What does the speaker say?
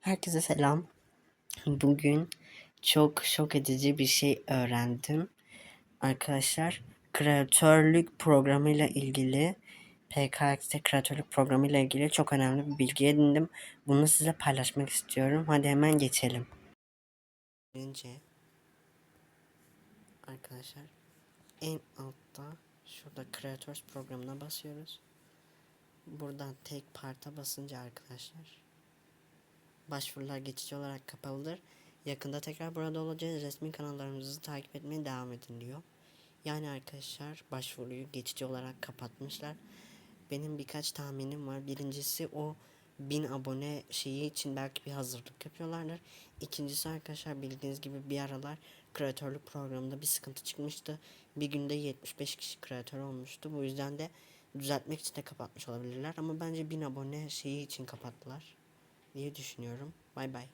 Herkese selam. Bugün çok şok edici bir şey öğrendim. Arkadaşlar, kreatörlük programıyla ilgili PKX'de kreatörlük programıyla ilgili çok önemli bir bilgi edindim. Bunu size paylaşmak istiyorum. Hadi hemen geçelim. Önce arkadaşlar en altta şurada Creators programına basıyoruz. Buradan tek parta basınca arkadaşlar Başvurular geçici olarak kapalıdır. Yakında tekrar burada olacağız. Resmi kanallarımızı takip etmeye devam edin diyor. Yani arkadaşlar başvuruyu geçici olarak kapatmışlar. Benim birkaç tahminim var. Birincisi o 1000 abone şeyi için belki bir hazırlık yapıyorlardır. İkincisi arkadaşlar bildiğiniz gibi bir aralar kreatörlük programında bir sıkıntı çıkmıştı. Bir günde 75 kişi kreatör olmuştu. Bu yüzden de düzeltmek için de kapatmış olabilirler. Ama bence 1000 abone şeyi için kapattılar diye düşünüyorum. Bay bay.